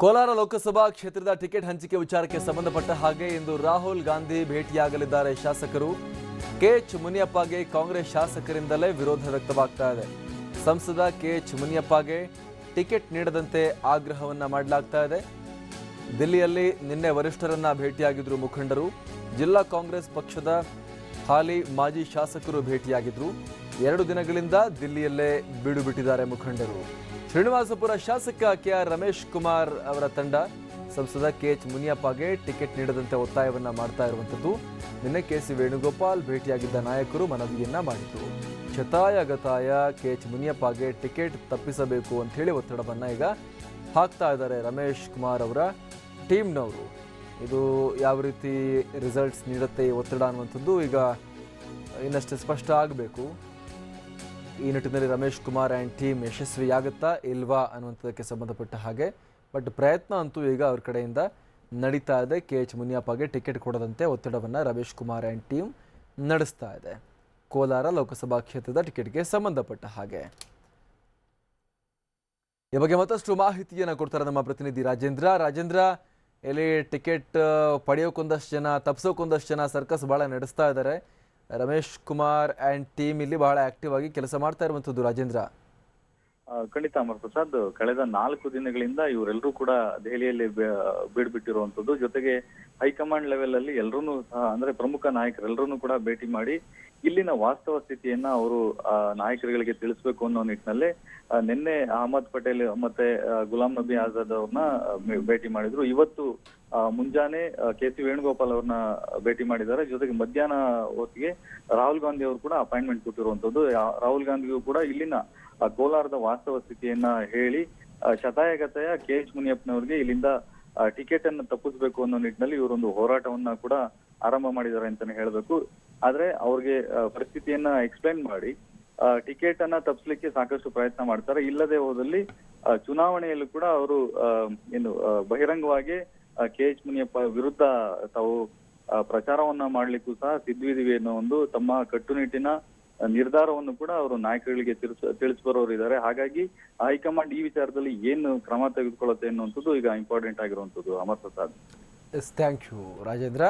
ಕೋಲಾರ ಲೋಕಸಭಾ ಕ್ಷೇತ್ರದ ಟಿಕೆಟ್ ಹಂಚಿಕೆ ವಿಚಾರಕ್ಕೆ ಸಂಬಂಧಪಟ್ಟ ಹಾಗೆ ಇಂದು ರಾಹುಲ್ ಗಾಂಧಿ ಭೇಟಿಯಾಗಲಿದ್ದಾರೆ ಶಾಸಕರು. ಕೆಎಚ್ ಮುನಿಯಪ್ಪಗೆ ಕಾಂಗ್ರೆಸ್ ಶಾಸಕರಿಂದಲೇ ವಿರೋಧ ವ್ಯಕ್ತವಾಗ್ತಾ ಇದೆ. ಸಂಸದ ಕೆಎಚ್ ಮುನಿಯಪ್ಪಗೆ ಟಿಕೆಟ್ ನೀಡದಂತೆ ಆಗ್ರಹವನ್ನ ಮಾಡಲಾಗ್ತಾ ಇದೆ. ದಿಲ್ಲಿಯಲ್ಲಿ ನಿನ್ನೆ ವರಿಷ್ಠರನ್ನ ಭೇಟಿಯಾಗಿದ್ರು ಮುಖಂಡರು. ಜಿಲ್ಲಾ ಕಾಂಗ್ರೆಸ್ ಪಕ್ಷದ ಹಾಲಿ ಮಾಜಿ ಶಾಸಕರು ಭೇಟಿಯಾಗಿದ್ರು. ಎರಡು ದಿನಗಳಿಂದ ದಿಲ್ಲಿಯಲ್ಲೇ ಬೀಡುಬಿಟ್ಟಿದ್ದಾರೆ ಮುಖಂಡರು. ಶ್ರೀನಿವಾಸಪುರ ಶಾಸಕ ಕೆ ಆರ್ ರಮೇಶ್ ಕುಮಾರ್ ಅವರ ತಂಡ ಸಂಸದ ಕೆ ಎಚ್ ಮುನಿಯಪ್ಪಗೆ ಟಿಕೆಟ್ ನೀಡದಂತೆ ಒತ್ತಾಯವನ್ನ ಮಾಡ್ತಾ ಇರುವಂಥದ್ದು. ನಿನ್ನೆ ಕೆ ಸಿ ವೇಣುಗೋಪಾಲ್ ಭೇಟಿಯಾಗಿದ್ದ ನಾಯಕರು ಮನವಿಯನ್ನ ಮಾಡಿದ್ರು. ಶತಾಯ ಗತಾಯ ಕೆ ಎಚ್ ಮುನಿಯಪ್ಪಗೆ ಟಿಕೆಟ್ ತಪ್ಪಿಸಬೇಕು ಅಂತ ಹೇಳಿ ಒತ್ತಡವನ್ನ ಈಗ ಹಾಕ್ತಾ ಇದ್ದಾರೆ ರಮೇಶ್ ಕುಮಾರ್ ಅವರ ಟೀಮ್ನವರು. ಇದು ಯಾವ ರೀತಿ ರಿಸಲ್ಟ್ಸ್ ನೀಡುತ್ತೆ ಈ ಒತ್ತಡ ಅನ್ನುವಂಥದ್ದು ಈಗ ಇನ್ನಷ್ಟು ಸ್ಪಷ್ಟ ಆಗಬೇಕು. ಈ ನಿಟ್ಟಿನಲ್ಲಿ ರಮೇಶ್ ಕುಮಾರ್ ಆ್ಯಂಡ್ ಟೀಮ್ ಯಶಸ್ವಿಯಾಗುತ್ತಾ ಇಲ್ವಾ ಅನ್ನುವಂಥದ್ದಕ್ಕೆ ಸಂಬಂಧಪಟ್ಟ ಹಾಗೆ ಬಟ್ ಪ್ರಯತ್ನ ಅಂತೂ ಈಗ ಅವ್ರ ಕಡೆಯಿಂದ ನಡೀತಾ ಇದೆ. ಕೆ ಎಚ್ ಮುನಿಯಪ್ಪಗೆ ಟಿಕೆಟ್ ಕೊಡದಂತೆ ಒತ್ತಡವನ್ನು ರಮೇಶ್ ಕುಮಾರ್ ಆ್ಯಂಡ್ ಟೀಮ್ ನಡೆಸ್ತಾ ಇದೆ. ಕೋಲಾರ ಲೋಕಸಭಾ ಕ್ಷೇತ್ರದ ಟಿಕೆಟ್ಗೆ ಸಂಬಂಧಪಟ್ಟ ಹಾಗೆ. ಈ ಬಗ್ಗೆ ಮತ್ತಷ್ಟು ಮಾಹಿತಿಯನ್ನು ಕೊಡ್ತಾರೆ ನಮ್ಮ ಪ್ರತಿನಿಧಿ ರಾಜೇಂದ್ರ. ರಾಜೇಂದ್ರ ಇಲ್ಲಿ ಟಿಕೆಟ್ ಪಡೆಯೋಕೊಂದಷ್ಟು ಜನ ತಪ್ಪಿಸೋಕೊಂದಷ್ಟು ಜನ ಸರ್ಕಸ್ ಭಾಳ ನಡೆಸ್ತಾ ಇದ್ದಾರೆ ರಮೇಶ್ ಕುಮಾರ್ ಆ್ಯಂಡ್ ಟೀಮ್ ಇಲ್ಲಿ ಬಹಳ ಆ್ಯಕ್ಟಿವ್ ಆಗಿ ಕೆಲಸ ಮಾಡ್ತಾ ಇರುವಂಥದ್ದು ರಾಜೇಂದ್ರ. ಖಂಡಿತ ಅಮರ್ ಪ್ರಸಾದ್ ಕಳೆದ ನಾಲ್ಕು ದಿನಗಳಿಂದ ಇವರೆಲ್ಲರೂ ಕೂಡ ದೆಹಲಿಯಲ್ಲಿ ಬೀಡ್ ಬಿಟ್ಟಿರುವಂತದ್ದು ಜೊತೆಗೆ ಹೈಕಮಾಂಡ್ ಲೆವೆಲ್ ಅಲ್ಲಿ ಎಲ್ಲರೂ ಅಂದ್ರೆ ಪ್ರಮುಖ ನಾಯಕರೆಲ್ಲರೂ ಕೂಡ ಭೇಟಿ ಮಾಡಿ ಇಲ್ಲಿನ ವಾಸ್ತವ ಸ್ಥಿತಿಯನ್ನ ಅವರು ನಾಯಕರುಗಳಿಗೆ ತಿಳಿಸ್ಬೇಕು ಅನ್ನೋ ನಿಟ್ಟಿನಲ್ಲಿ ನಿನ್ನೆ ಅಹಮದ್ ಪಟೇಲ್ ಮತ್ತೆ ಗುಲಾಂ ನಬಿ ಆಜಾದ್ ಅವ್ರನ್ನ ಭೇಟಿ ಮಾಡಿದ್ರು. ಇವತ್ತು ಮುಂಜಾನೆ ಕೆ ಸಿ ವೇಣುಗೋಪಾಲ್ ಅವ್ರನ್ನ ಭೇಟಿ ಮಾಡಿದ್ದಾರೆ. ಜೊತೆಗೆ ಮಧ್ಯಾಹ್ನ ಹೊತ್ತಿಗೆ ರಾಹುಲ್ ಗಾಂಧಿ ಅವರು ಕೂಡ ಅಪಾಯಿಂಟ್ಮೆಂಟ್ ಕೊಟ್ಟಿರುವಂತದ್ದು ರಾಹುಲ್ ಗಾಂಧಿಗೂ ಕೂಡ ಇಲ್ಲಿನ ಕೋಲಾರದ ವಾಸ್ತವ ಸ್ಥಿತಿಯನ್ನ ಹೇಳಿ ಶತಾಯಗತಾಯ ಕೆ ಎಚ್ ಮುನಿಯಪ್ಪನವರಿಗೆ ಇಲ್ಲಿಂದ ಟಿಕೆಟ್ ಅನ್ನು ತಪ್ಪಿಸ್ಬೇಕು ಅನ್ನೋ ನಿಟ್ಟಿನಲ್ಲಿ ಇವರೊಂದು ಹೋರಾಟವನ್ನ ಕೂಡ ಆರಂಭ ಮಾಡಿದ್ದಾರೆ ಅಂತಾನೆ ಹೇಳ್ಬೇಕು. ಆದ್ರೆ ಅವ್ರಿಗೆ ಪರಿಸ್ಥಿತಿಯನ್ನ ಎಕ್ಸ್ಪ್ಲೈನ್ ಮಾಡಿ ಟಿಕೆಟ್ ಅನ್ನ ತಪ್ಪಿಸ್ಲಿಕ್ಕೆ ಸಾಕಷ್ಟು ಪ್ರಯತ್ನ ಮಾಡ್ತಾರೆ. ಇಲ್ಲದೆ ಹೋದಲ್ಲಿ ಚುನಾವಣೆಯಲ್ಲೂ ಕೂಡ ಅವರು ಏನು ಬಹಿರಂಗವಾಗಿ ಕೆ ಎಚ್ ಮುನಿಯಪ್ಪ ವಿರುದ್ಧ ತಾವು ಪ್ರಚಾರವನ್ನ ಮಾಡ್ಲಿಕ್ಕೂ ಸಹ ಸಿದ್ವಿದಿವಿ ಅನ್ನೋ ಒಂದು ತಮ್ಮ ಕಟ್ಟುನಿಟ್ಟಿನ ನಿರ್ಧಾರವನ್ನು ಕೂಡ ಅವರು ನಾಯಕರಿಗೆ ತಿಳಿಸ್, ತಿಳಿಸ್ಬರೋರು ಇದ್ದಾರೆ. ಹಾಗಾಗಿ ಹೈಕಮಾಂಡ್ ಈ ವಿಚಾರದಲ್ಲಿ ಏನು ಕ್ರಮ ತೆಗೆದುಕೊಳ್ಳುತ್ತೆ ಅನ್ನುವಂಥದ್ದು ಈಗ ಇಂಪಾರ್ಟೆಂಟ್ ಆಗಿರುವಂಥದ್ದು ಅಮರ್ ಪ್ರಸಾದ್ ಥ್ಯಾಂಕ್ ಯು ರಾಜೇಂದ್ರ.